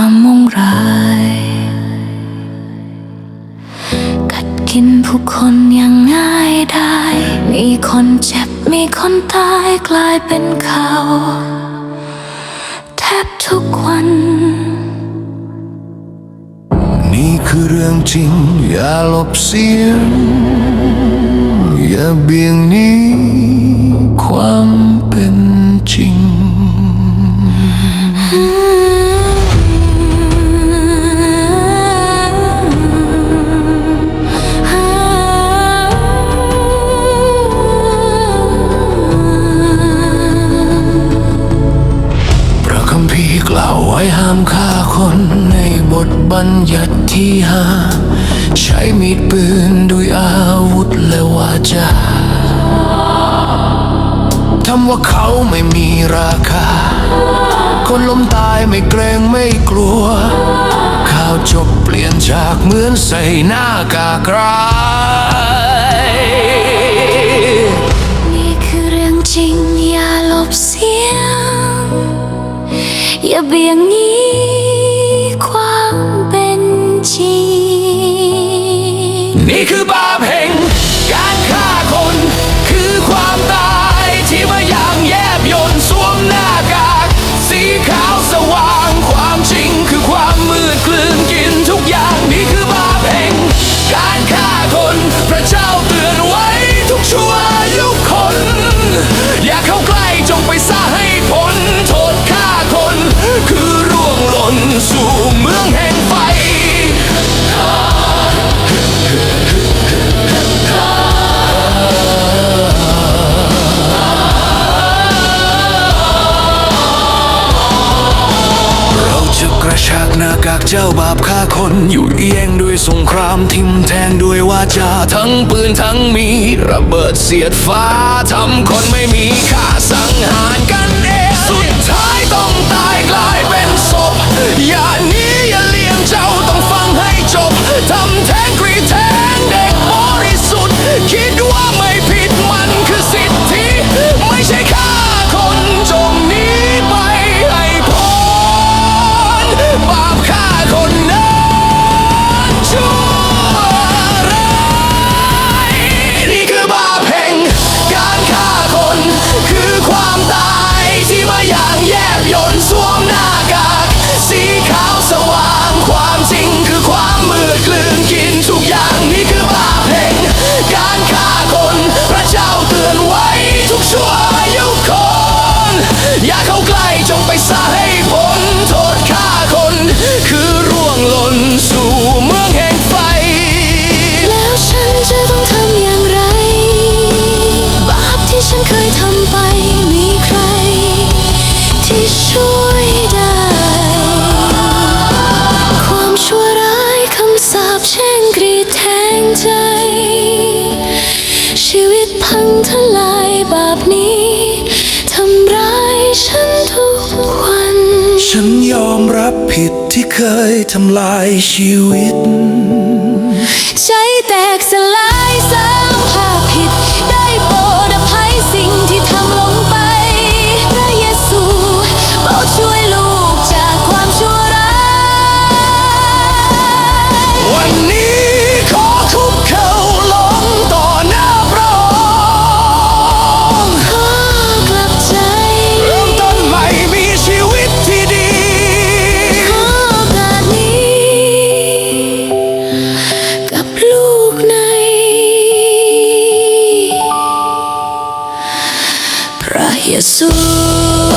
ความมุ่งร้าย กัดกินผู้คนอย่างง่ายได้ มีคนเจ็บมีคนตายกลายเป็นเขาแทบทุกวัน นี่คือเรื่องจริง อย่าหลบเสียง อย่าเบี่ยงนี้ความ พีร์กล่าวไว้ห้ามฆ่าคนในบทบัญญัติที่ห้าใช้มีดปืนด้วยอาวุธและวาจาทำว่าเขาไม่มีราคา คนล้มตายไม่เกรงไม่กลัว ข่าวจบเปลี่ยนจากเหมือนใส่หน้ากากร้าย อย่าเบียงนี้ความเป็นจริงนี่คือบาปแห่งการฆ่าคน คือความตายที่มายางแยบยนสวมหน้ากากสีขาวสว่างความจริงคือความมืดกลืนกินทุกอย่างนี่คือบาปแห่งการฆ่าคนพระเจ้าเตือนไว้ทุกชั่วยุคคน อย่าเข้าใกล้จงไปซ อยู่เอียงด้วยสงครามทิมแทงด้วยวาจาทั้งปืนทั้งมีระเบิดเสียดฟ้าทำคนไม่มีค่าสังหารกันเอง สุดท้ายต้องตายกลายเป็นศพอย่าหนี้อย่า ทลายบาปนี้ ทำร้ายฉันทุกวัน ฉันยอมรับผิดที่เคยทำลายชีวิต Rahi Rasul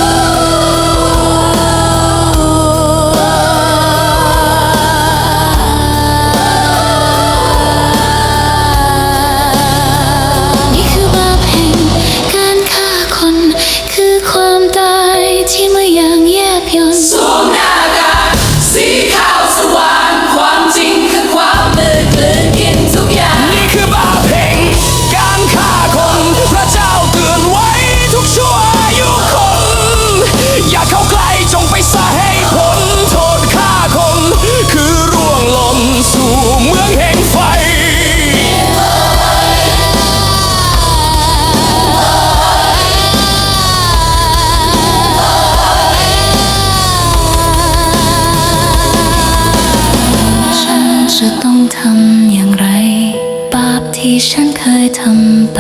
ที่ฉันเคยทำไป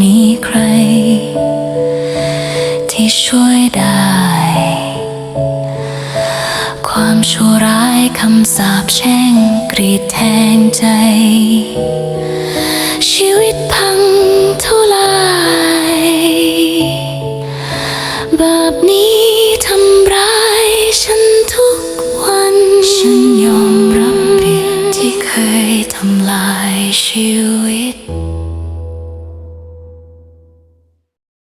มีใคร ที่ช่วยได้ ความชั่วร้ายคำสาปแช่งกรีดแทงใจ